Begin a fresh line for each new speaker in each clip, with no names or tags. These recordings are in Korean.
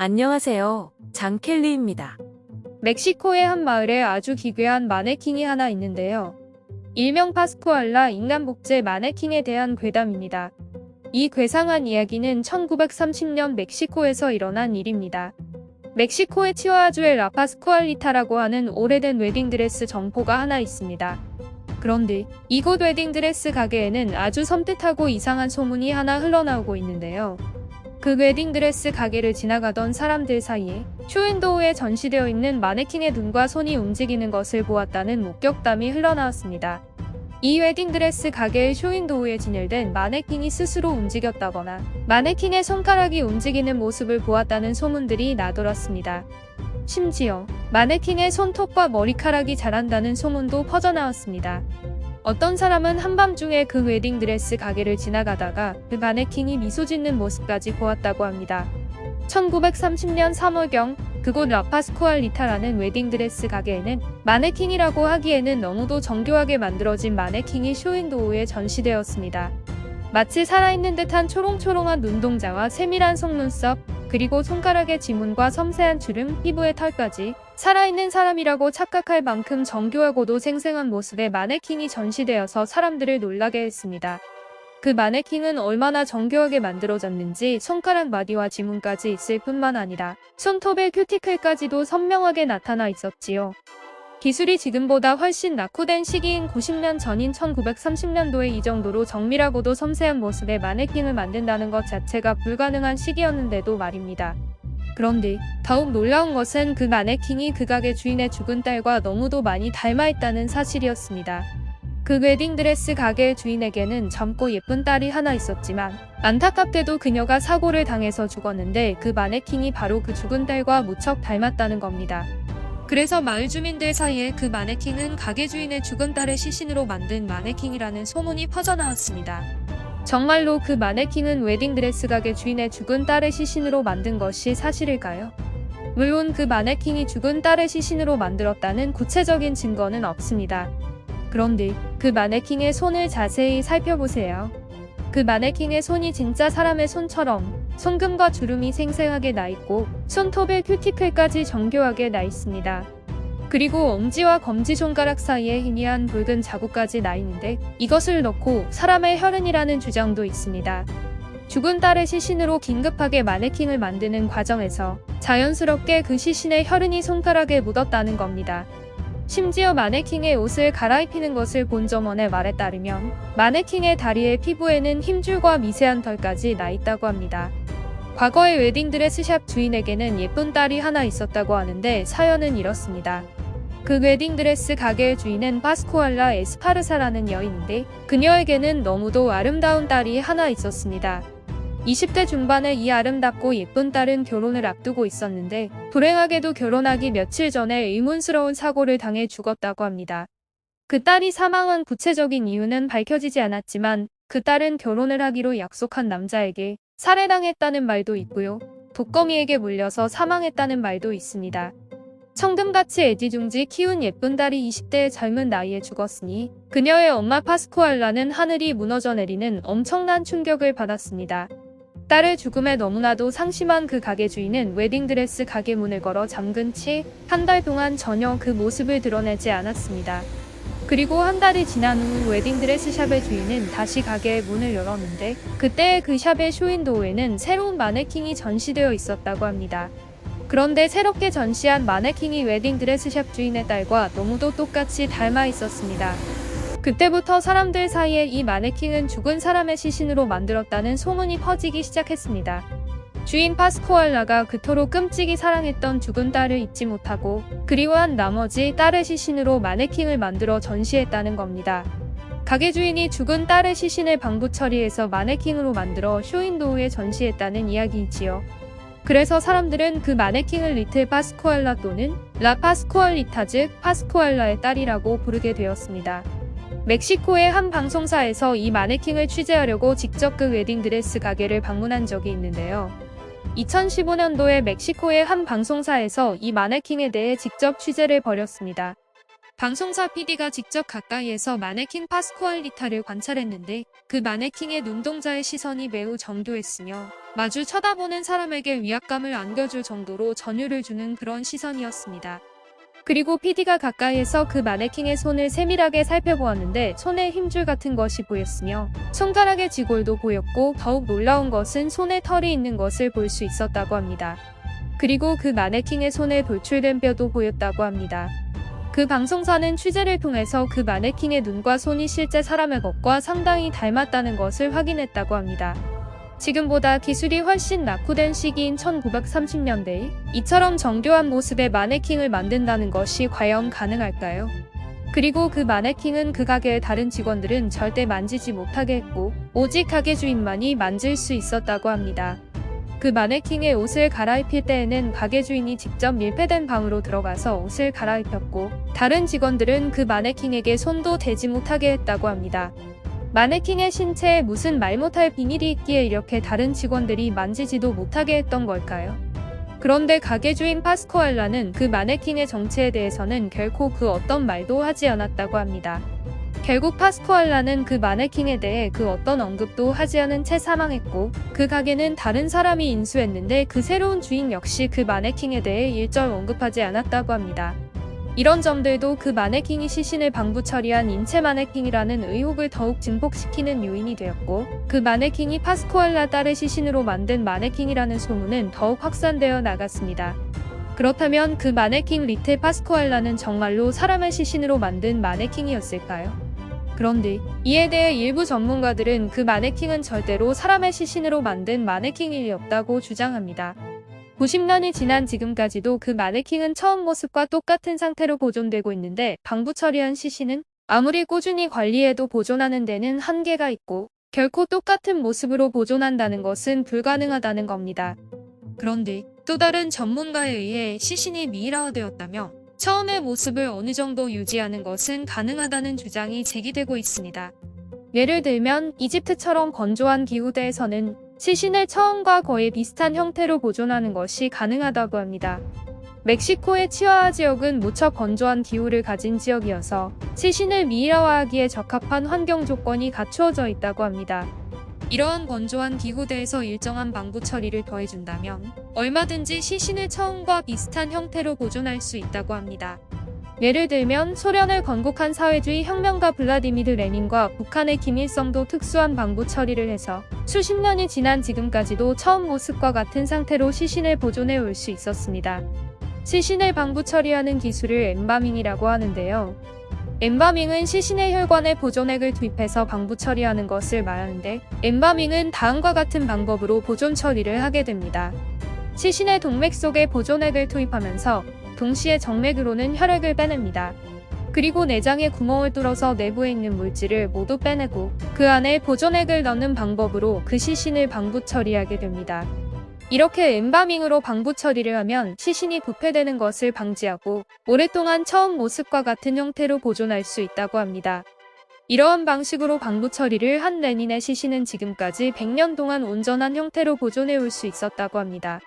안녕하세요. 장켈리입니다.
멕시코의 한 마을에 아주 기괴한 마네킹이 하나 있는데요. 일명 파스쿠알라 인간 복제 마네킹에 대한 괴담입니다. 이 괴상한 이야기는 1930년 멕시코에서 일어난 일입니다. 멕시코의 치와주의 라파스쿠알리타라고 하는 오래된 웨딩드레스 점포가 하나 있습니다. 그런데 이곳 웨딩드레스 가게에는 아주 섬뜩하고 이상한 소문이 하나 흘러나오고 있는데요. 그 웨딩드레스 가게를 지나가던 사람들 사이에 쇼윈도우에 전시되어 있는 마네킹의 눈과 손이 움직이는 것을 보았다는 목격담이 흘러나왔습니다. 이 웨딩드레스 가게의 쇼윈도우에 진열된 마네킹이 스스로 움직였다거나 마네킹의 손가락이 움직이는 모습을 보았다는 소문들이 나돌았습니다. 심지어 마네킹의 손톱과 머리카락이 자란다는 소문도 퍼져나왔습니다. 어떤 사람은 한밤중에 그 웨딩드레스 가게를 지나가다가 그 마네킹이 미소 짓는 모습까지 보았다고 합니다. 1930년 3월경 그곳 라파스코알리타라는 웨딩드레스 가게에는 마네킹이라고 하기에는 너무도 정교하게 만들어진 마네킹이 쇼윈도우에 전시되었습니다. 마치 살아있는 듯한 초롱초롱한 눈동자와 세밀한 속눈썹, 그리고 손가락의 지문과 섬세한 주름, 피부의 털까지 살아있는 사람이라고 착각할 만큼 정교하고도 생생한 모습의 마네킹이 전시되어서 사람들을 놀라게 했습니다. 그 마네킹은 얼마나 정교하게 만들어졌는지 손가락 마디와 지문까지 있을 뿐만 아니라 손톱의 큐티클까지도 선명하게 나타나 있었지요. 기술이 지금보다 훨씬 낙후된 시기인 90년 전인 1930년도에 이 정도로 정밀하고도 섬세한 모습의 마네킹을 만든다는 것 자체가 불가능한 시기였는데도 말입니다. 그런데 더욱 놀라운 것은 그 마네킹이 그 가게 주인의 죽은 딸과 너무도 많이 닮아 있다는 사실이었습니다. 그 웨딩드레스 가게의 주인에게는 젊고 예쁜 딸이 하나 있었지만 안타깝게도 그녀가 사고를 당해서 죽었는데 그 마네킹이 바로 그 죽은 딸과 무척 닮았다는 겁니다. 그래서 마을 주민들 사이에 그 마네킹은 가게 주인의 죽은 딸의 시신으로 만든 마네킹이라는 소문이 퍼져나왔습니다. 정말로 그 마네킹은 웨딩드레스 가게 주인의 죽은 딸의 시신으로 만든 것이 사실일까요? 물론 그 마네킹이 죽은 딸의 시신으로 만들었다는 구체적인 증거는 없습니다. 그런데 그 마네킹의 손을 자세히 살펴보세요. 그 마네킹의 손이 진짜 사람의 손처럼 손금과 주름이 생생하게 나 있고 손톱에 큐티클까지 정교하게 나 있습니다. 그리고 엄지와 검지 손가락 사이에 희미한 붉은 자국까지 나 있는데 이것을 넣고 사람의 혈흔이라는 주장도 있습니다. 죽은 딸의 시신으로 긴급하게 마네킹을 만드는 과정에서 자연스럽게 그 시신의 혈흔이 손가락에 묻었다는 겁니다. 심지어 마네킹의 옷을 갈아입히는 것을 본 점원의 말에 따르면 마네킹의 다리의 피부에는 힘줄과 미세한 털까지 나 있다고 합니다. 과거의 웨딩드레스샵 주인에게는 예쁜 딸이 하나 있었다고 하는데 사연은 이렇습니다. 그 웨딩드레스 가게의 주인은 파스코알라 에스파르사라는 여인인데 그녀에게는 너무도 아름다운 딸이 하나 있었습니다. 20대 중반의 이 아름답고 예쁜 딸은 결혼을 앞두고 있었는데 불행하게도 결혼하기 며칠 전에 의문스러운 사고를 당해 죽었다고 합니다. 그 딸이 사망한 구체적인 이유는 밝혀지지 않았지만 그 딸은 결혼을 하기로 약속한 남자에게 살해당했다는 말도 있고요. 독거미에게 물려서 사망했다는 말도 있습니다. 청금같이 애지중지 키운 예쁜 딸이 20대의 젊은 나이에 죽었으니 그녀의 엄마 파스코알라는 하늘이 무너져 내리는 엄청난 충격을 받았습니다. 딸의 죽음에 너무나도 상심한 그 가게 주인은 웨딩드레스 가게 문을 걸어 잠근 채한달 동안 전혀 그 모습을 드러내지 않았습니다. 그리고 한 달이 지난 후 웨딩드레스 샵의 주인은 다시 가게의 문을 열었는데 그때 그 샵의 쇼윈도우에는 새로운 마네킹이 전시되어 있었다고 합니다. 그런데 새롭게 전시한 마네킹이 웨딩드레스 샵 주인의 딸과 너무도 똑같이 닮아 있었습니다. 그때부터 사람들 사이에 이 마네킹은 죽은 사람의 시신으로 만들었다는 소문이 퍼지기 시작했습니다. 주인 파스코알라가 그토록 끔찍이 사랑했던 죽은 딸을 잊지 못하고 그리워한 나머지 딸의 시신으로 마네킹을 만들어 전시했다는 겁니다. 가게 주인이 죽은 딸의 시신을 방부 처리해서 마네킹으로 만들어 쇼윈도우에 전시했다는 이야기이지요. 그래서 사람들은 그 마네킹을 리틀 파스코알라 또는 라 파스코알리타 즉 파스코알라의 딸이라고 부르게 되었습니다. 멕시코의 한 방송사에서 이 마네킹을 취재하려고 직접 그 웨딩드레스 가게를 방문한 적이 있는데요. 2015년도에 멕시코의 한 방송사에서 이 마네킹에 대해 직접 취재를 벌였습니다. 방송사 PD가 직접 가까이에서 마네킹 파스쿠알리타를 관찰했는데 그 마네킹의 눈동자의 시선이 매우 정교했으며 마주 쳐다보는 사람에게 위압감을 안겨줄 정도로 전율을 주는 그런 시선이었습니다. 그리고 PD가 가까이에서 그 마네킹의 손을 세밀하게 살펴보았는데 손에 힘줄 같은 것이 보였으며 손가락의 지골도 보였고 더욱 놀라운 것은 손에 털이 있는 것을 볼 수 있었다고 합니다. 그리고 그 마네킹의 손에 돌출된 뼈도 보였다고 합니다. 그 방송사는 취재를 통해서 그 마네킹의 눈과 손이 실제 사람의 것과 상당히 닮았다는 것을 확인했다고 합니다. 지금보다 기술이 훨씬 낙후된 시기인 1930년대에 이처럼 정교한 모습의 마네킹을 만든다는 것이 과연 가능할까요? 그리고 그 마네킹은 그 가게의 다른 직원들은 절대 만지지 못하게 했고 오직 가게 주인만이 만질 수 있었다고 합니다. 그 마네킹의 옷을 갈아입힐 때에는 가게 주인이 직접 밀폐된 방으로 들어가서 옷을 갈아입혔고 다른 직원들은 그 마네킹에게 손도 대지 못하게 했다고 합니다. 마네킹의 신체에 무슨 말 못할 비밀이 있기에 이렇게 다른 직원들이 만지지도 못하게 했던 걸까요? 그런데 가게 주인 파스코알라는 그 마네킹의 정체에 대해서는 결코 그 어떤 말도 하지 않았다고 합니다. 결국 파스코알라는 그 마네킹에 대해 그 어떤 언급도 하지 않은 채 사망했고 그 가게는 다른 사람이 인수했는데 그 새로운 주인 역시 그 마네킹에 대해 일절 언급하지 않았다고 합니다. 이런 점들도 그 마네킹이 시신을 방부 처리한 인체 마네킹이라는 의혹을 더욱 증폭시키는 요인이 되었고 그 마네킹이 파스코알라 딸의 시신으로 만든 마네킹이라는 소문은 더욱 확산되어 나갔습니다. 그렇다면 그 마네킹 리테 파스코알라는 정말로 사람의 시신으로 만든 마네킹이었을까요? 그런데 이에 대해 일부 전문가들은 그 마네킹은 절대로 사람의 시신으로 만든 마네킹일 리 없다고 주장합니다. 90년이 지난 지금까지도 그 마네킹은 처음 모습과 똑같은 상태로 보존되고 있는데 방부 처리한 시신은 아무리 꾸준히 관리해도 보존하는 데는 한계가 있고 결코 똑같은 모습으로 보존한다는 것은 불가능하다는 겁니다. 그런데 또 다른 전문가에 의해 시신이 미이라화되었다며 처음의 모습을 어느 정도 유지하는 것은 가능하다는 주장이 제기되고 있습니다. 예를 들면 이집트처럼 건조한 기후대에서는 시신을 처음과 거의 비슷한 형태로 보존하는 것이 가능하다고 합니다. 멕시코의 치와와 지역은 무척 건조한 기후를 가진 지역이어서 시신을 미이라화하기에 적합한 환경 조건이 갖추어져 있다고 합니다. 이러한 건조한 기후대에서 일정한 방부 처리를 더해준다면 얼마든지 시신을 처음과 비슷한 형태로 보존할 수 있다고 합니다. 예를 들면 소련을 건국한 사회주의 혁명가 블라디미르 레닌과 북한의 김일성도 특수한 방부 처리를 해서 수십 년이 지난 지금까지도 처음 모습과 같은 상태로 시신을 보존해 올 수 있었습니다. 시신을 방부 처리하는 기술을 엠바밍이라고 하는데요. 엠바밍은 시신의 혈관에 보존액을 투입해서 방부 처리하는 것을 말하는데 엠바밍은 다음과 같은 방법으로 보존 처리를 하게 됩니다. 시신의 동맥 속에 보존액을 투입하면서 동시에 정맥으로는 혈액을 빼냅니다. 그리고 내장에 구멍을 뚫어서 내부에 있는 물질을 모두 빼내고 그 안에 보존액을 넣는 방법으로 그 시신을 방부 처리하게 됩니다. 이렇게 엠바밍으로 방부 처리를 하면 시신이 부패되는 것을 방지하고 오랫동안 처음 모습과 같은 형태로 보존할 수 있다고 합니다. 이러한 방식으로 방부 처리를 한 레닌의 시신은 지금까지 100년 동안 온전한 형태로 보존해 올 수 있었다고 합니다.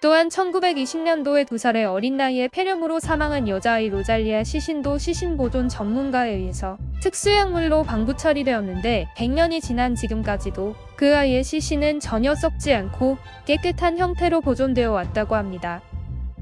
또한 1920년도에 두 살의 어린 나이에 폐렴으로 사망한 여자아이 로잘리아 시신도 시신 보존 전문가에 의해서 특수약물로 방부 처리되었는데 100년이 지난 지금까지도 그 아이의 시신은 전혀 썩지 않고 깨끗한 형태로 보존되어 왔다고 합니다.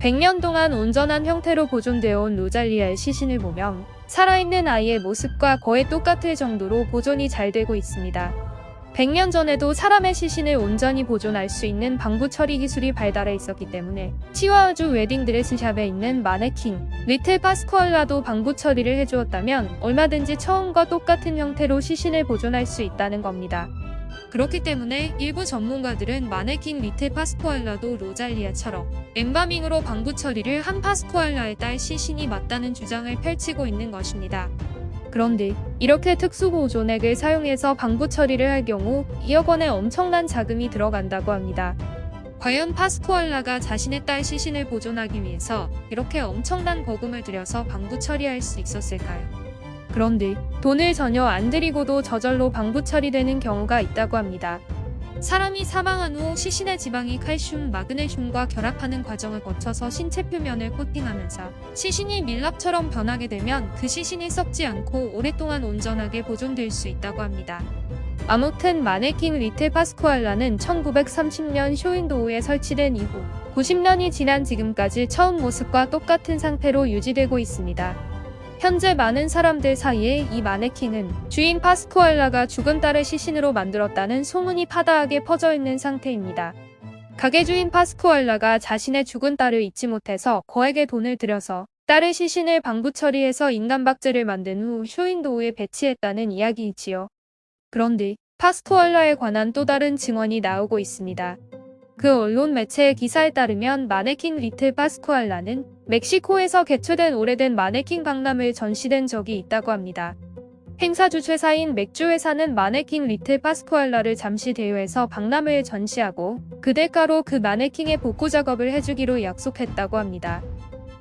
100년 동안 온전한 형태로 보존되어 온 로잘리아의 시신을 보면 살아있는 아이의 모습과 거의 똑같을 정도로 보존이 잘 되고 있습니다. 100년 전에도 사람의 시신을 온전히 보존할 수 있는 방부 처리 기술이 발달해 있었기 때문에 치와우주 웨딩 드레스샵에 있는 마네킹, 리틀 파스코알라도 방부 처리를 해주었다면 얼마든지 처음과 똑같은 형태로 시신을 보존할 수 있다는 겁니다. 그렇기 때문에 일부 전문가들은 마네킹 리틀 파스코알라도 로잘리아처럼 엠바밍으로 방부 처리를 한 파스코알라의 딸 시신이 맞다는 주장을 펼치고 있는 것입니다. 그런데 이렇게 특수 보존액을 사용해서 방부 처리를 할 경우 2억 원의 엄청난 자금이 들어간다고 합니다. 과연 파스코알라가 자신의 딸 시신을 보존하기 위해서 이렇게 엄청난 거금을 들여서 방부 처리할 수 있었을까요? 그런데 돈을 전혀 안 들이고도 저절로 방부 처리되는 경우가 있다고 합니다. 사람이 사망한 후 시신의 지방이 칼슘, 마그네슘과 결합하는 과정을 거쳐서 신체 표면을 코팅하면서 시신이 밀랍처럼 변하게 되면 그 시신이 썩지 않고 오랫동안 온전하게 보존될 수 있다고 합니다. 아무튼 마네킹 리틀 파스쿠알라는 1930년 쇼윈도우에 설치된 이후 90년이 지난 지금까지 처음 모습과 똑같은 상태로 유지되고 있습니다. 현재 많은 사람들 사이에 이 마네킹은 주인 파스쿠알라가 죽은 딸을 시신으로 만들었다는 소문이 파다하게 퍼져 있는 상태입니다. 가게 주인 파스쿠알라가 자신의 죽은 딸을 잊지 못해서 거액의 돈을 들여서 딸의 시신을 방부 처리해서 인간박제를 만든 후 쇼윈도우에 배치했다는 이야기이지요. 그런데 파스쿠알라에 관한 또 다른 증언이 나오고 있습니다. 그 언론 매체의 기사에 따르면 마네킹 리틀 파스쿠알라는 멕시코에서 개최된 오래된 마네킹 박람회에 전시된 적이 있다고 합니다. 행사 주최사인 맥주 회사는 마네킹 리틀 파스쿠알라를 잠시 대여해서 박람회에 전시하고 그 대가로 그 마네킹의 복구 작업을 해주기로 약속했다고 합니다.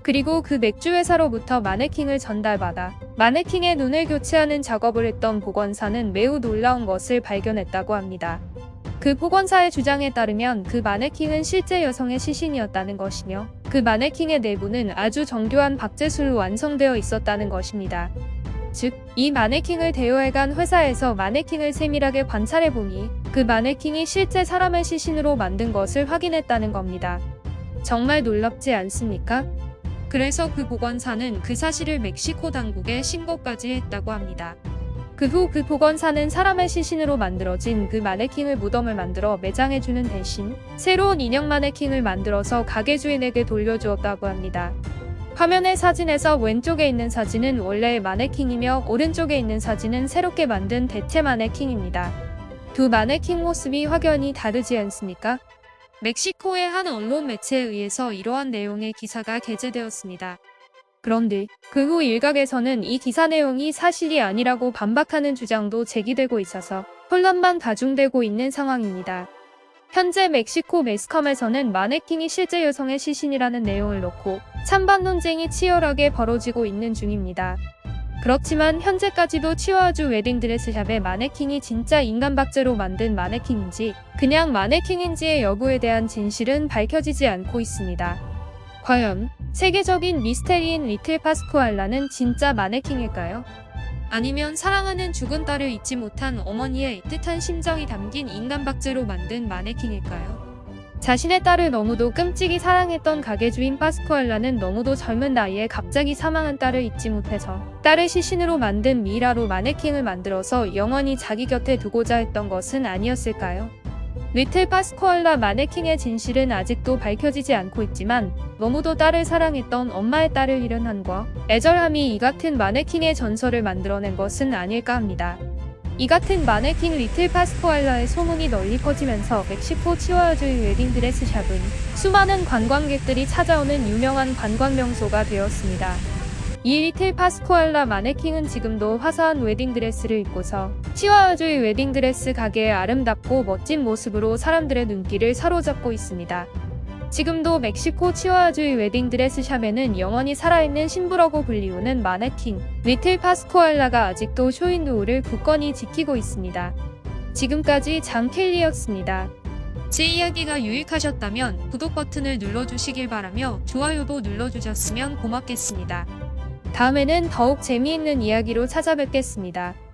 그리고 그 맥주 회사로부터 마네킹을 전달받아 마네킹의 눈을 교체하는 작업을 했던 보건사는 매우 놀라운 것을 발견했다고 합니다. 그 보건사의 주장에 따르면 그 마네킹은 실제 여성의 시신이었다는 것이며 그 마네킹의 내부는 아주 정교한 박제술로 완성되어 있었다는 것입니다. 즉, 이 마네킹을 대여해간 회사에서 마네킹을 세밀하게 관찰해보니 그 마네킹이 실제 사람의 시신으로 만든 것을 확인했다는 겁니다. 정말 놀랍지 않습니까? 그래서 그 보건사는 그 사실을 멕시코 당국에 신고까지 했다고 합니다. 그 후그 보건사는 사람의 시신으로 만들어진 그 마네킹을 무덤을 만들어 매장해주는 대신 새로운 인형 마네킹을 만들어서 가게 주인에게 돌려주었다고 합니다. 화면의 사진에서 왼쪽에 있는 사진은 원래의 마네킹이며 오른쪽에 있는 사진은 새롭게 만든 대체 마네킹입니다. 두 마네킹 모습이 확연히 다르지 않습니까? 멕시코의 한 언론 매체에 의해서 이러한 내용의 기사가 게재되었습니다. 그런데 그 후 일각에서는 이 기사 내용이 사실이 아니라고 반박하는 주장도 제기되고 있어서 혼란만 가중되고 있는 상황입니다. 현재 멕시코 매스컴에서는 마네킹이 실제 여성의 시신이라는 내용을 놓고 찬반 논쟁이 치열하게 벌어지고 있는 중입니다. 그렇지만 현재까지도 치와주 웨딩드레스샵의 마네킹이 진짜 인간박제로 만든 마네킹인지 그냥 마네킹인지의 여부에 대한 진실은 밝혀지지 않고 있습니다. 과연 세계적인 미스테리인 리틀 파스쿠알라는 진짜 마네킹일까요? 아니면 사랑하는 죽은 딸을 잊지 못한 어머니의 애틋한 심정이 담긴 인간박제로 만든 마네킹일까요? 자신의 딸을 너무도 끔찍이 사랑했던 가게 주인 파스쿠알라는 너무도 젊은 나이에 갑자기 사망한 딸을 잊지 못해서 딸을 시신으로 만든 미라로 마네킹을 만들어서 영원히 자기 곁에 두고자 했던 것은 아니었을까요? 리틀 파스쿠알라 마네킹의 진실은 아직도 밝혀지지 않고 있지만 너무도 딸을 사랑했던 엄마의 딸을 잃은 한과 애절함이 이 같은 마네킹의 전설을 만들어낸 것은 아닐까 합니다. 이 같은 마네킹 리틀 파스쿠알라의 소문이 널리 퍼지면서 멕시코 치와주의 웨딩드레스 샵은 수많은 관광객들이 찾아오는 유명한 관광 명소가 되었습니다. 이 리틀 파스쿠알라 마네킹은 지금도 화사한 웨딩드레스를 입고서 치와주의 웨딩드레스 가게의 아름답고 멋진 모습으로 사람들의 눈길을 사로잡고 있습니다. 지금도 멕시코 치와주의 웨딩드레스 샵에는 영원히 살아있는 신부라고 불리우는 마네킹 리틀 파스쿠알라가 아직도 쇼윈도우를 굳건히 지키고 있습니다. 지금까지 장 켈리였습니다. 제 이야기가 유익하셨다면 구독 버튼을 눌러주시길 바라며 좋아요도 눌러주셨으면 고맙겠습니다. 다음에는 더욱 재미있는 이야기로 찾아뵙겠습니다.